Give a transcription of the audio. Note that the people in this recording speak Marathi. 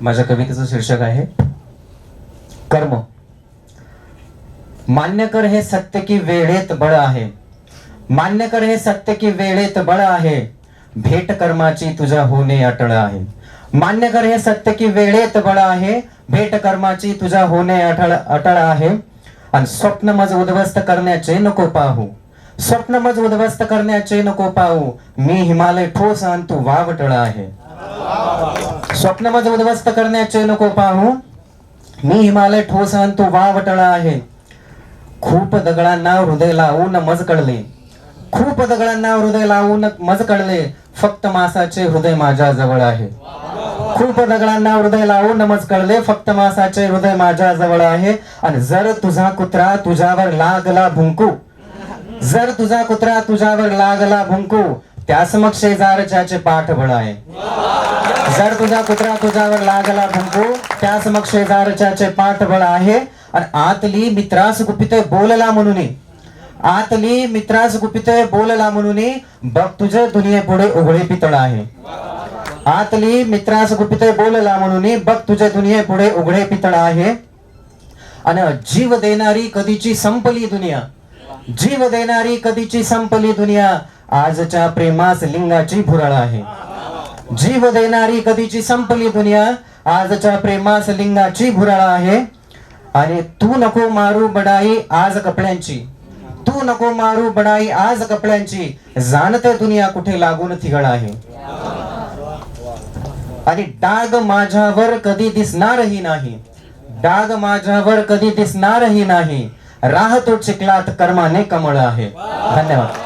माझ्या कवितेचं शीर्षक आहे कर्म. मान्य कर हे सत्य की वेळेत बळ आहे. मान्य कर हे सत्य की वेळेत बळ आहे. भेट कर्माची तुझ्या होणे अटळ आहे. मान्य कर हे सत्य की वेळेत बळ आहे. भेट कर्माची तुझ्या होणे अटळ अटळ आहे. आणि स्वप्न मज उद्ध्वस्त करण्याचे नको पाहू. स्वप्न मज उद्ध्वस्त करण्याचे नको पाहू. मी हिमालय ठोस आणि तू वावटळ आहे. स्वप्न माझं उद्ध्वस्त करण्याचे नको पाहू. मी हिमालय ठोस आणि तू वावटळा आहे. खूप दगडांना हृदय लावून मज कळले. खूप दगडांना हृदय लावून मज कळले. फक्त मासाचे हृदय माझ्या जवळ आहे. खूप दगडांना हृदय लावून मज कळले. फक्त मासाचे हृदय माझ्या जवळ आहे. आणि जर तुझा कुत्रा तुझ्यावर लागला भुंकू जर तुझा कुत्रा तुझ्यावर लागला भुंकू त्या समक्ष शेजारच्याचे पाठबळ आहे. जर तुझा कुत्रा तुझ्यावर लागला भंकू. त्या समक्ष शेजारच्याचे पाठबळ आहे. आणि आतली मित्रास गुपित बोलला म्हणून. आतली मित्रास गुपित बोलला म्हणून. बघ तुझे दुनिये पुढे उघडे पितळ आहे. आतली मित्रास गुपित बोलला म्हणून. बघ तुझे दुनिये पुढे उघडे पितळ आहे. आणि जीव देणारी कधीची संपली दुनिया. जीव देणारी कधीची संपली दुनिया. आजच्या प्रेमास लिंगाची भुरळ आहे. जीव देणारी कधीची संपली दुनिया आजच्या प्रेमास लिंगाची भुराळा आहे. आणि तू नको मारू बडाई आज कपड्यांची. तू नको मारू बडाई आज कपड्यांची. जाणते दुनिया कुठे लागून थिगळ आहे. आणि डाग माझ्यावर कधी दिसणारही नाही. डाग माझ्यावर कधी दिसणारही नाही. राहतो चिखलात कर्माने कमळ आहे. धन्यवाद.